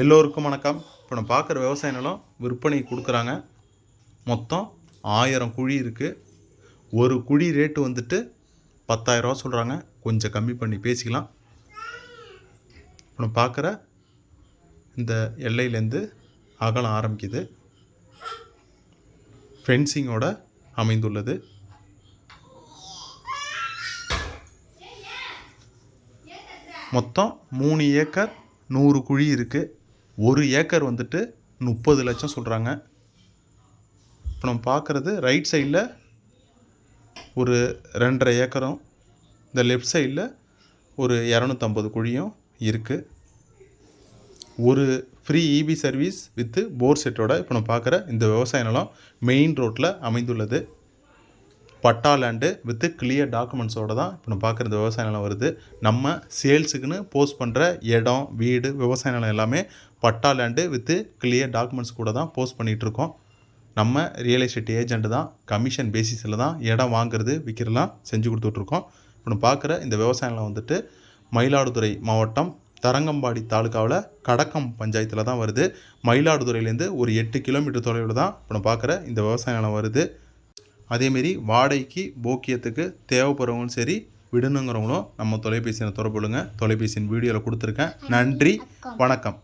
எல்லோருக்கும் வணக்கம். இப்போ நம்ம பார்க்குற விவசாய நிலம் விற்பனை கொடுக்குறாங்க. மொத்தம் ஆயிரம் குழி இருக்குது ஒரு குழி ரேட்டு வந்துட்டு பத்தாயிரரூவா சொல்கிறாங்க கொஞ்சம் கம்மி பண்ணி பேசிக்கலாம். இப்போ நம்ம பார்க்குற இந்த எல்லையிலேருந்து அகலம் ஆரம்பிக்குது. ஃபென்சிங்கோட அமைந்துள்ளது. மொத்தம் மூணு ஏக்கர் நூறு குழி இருக்குது ஒரு ஏக்கர் வந்துட்டு முப்பது லட்சம் சொல்கிறாங்க இப்போ நம்ம பார்க்குறது ரைட் சைடில் ஒரு ரெண்டரை ஏக்கரும் இந்த லெஃப்ட் சைடில் ஒரு இரநூத்தம்பது குழியும் இருக்குது ஒரு free EB service with bore செட்டோட இப்போ நம்ம பார்க்குற இந்த விவசாய நிலம் மெயின் ரோட்டில் அமைந்துள்ளது. பட்டா லேண்டு வித்து கிளியர் டாக்குமெண்ட்ஸோட தான் இப்போ நம்ம பார்க்குற இந்த விவசாய நிலம் வருது. நம்ம சேல்ஸுக்குன்னு போஸ்ட் பண்ணுற இடம் வீடு விவசாய நிலம் எல்லாமே பட்டா லேண்டு வித்து கிளியர் டாக்குமெண்ட்ஸ் கூட தான் போஸ்ட் பண்ணிகிட்ருக்கோம் நம்ம ரியல் எஸ்டேட் ஏஜென்ட் தான் கமிஷன் பேசிஸில் தான் இடம் வாங்குறது விற்கிறலாம் செஞ்சு கொடுத்துட்ருக்கோம் இப்போ நம்ம பார்க்குற இந்த விவசாய நிலம் வந்துட்டு மயிலாடுதுறை மாவட்டம் தரங்கம்பாடி தாலுக்காவில் கடக்கம் பஞ்சாயத்தில் தான் வருது. மயிலாடுதுறையிலேருந்து ஒரு எட்டு கிலோமீட்டர் தொலைவில் தான் இப்போ நம்ம பார்க்குற இந்த விவசாய நிலம் வருது. அதேமாரி வாடகைக்கு போக்கியத்துக்கு தேவைப்படுறவங்களும் சரி விடணுங்கிறவங்களும் நம்ம தொலைபேசியில் தொடர்புடுங்க தொலைபேசியின் வீடியோவில் கொடுத்துருக்கேன். நன்றி. வணக்கம்.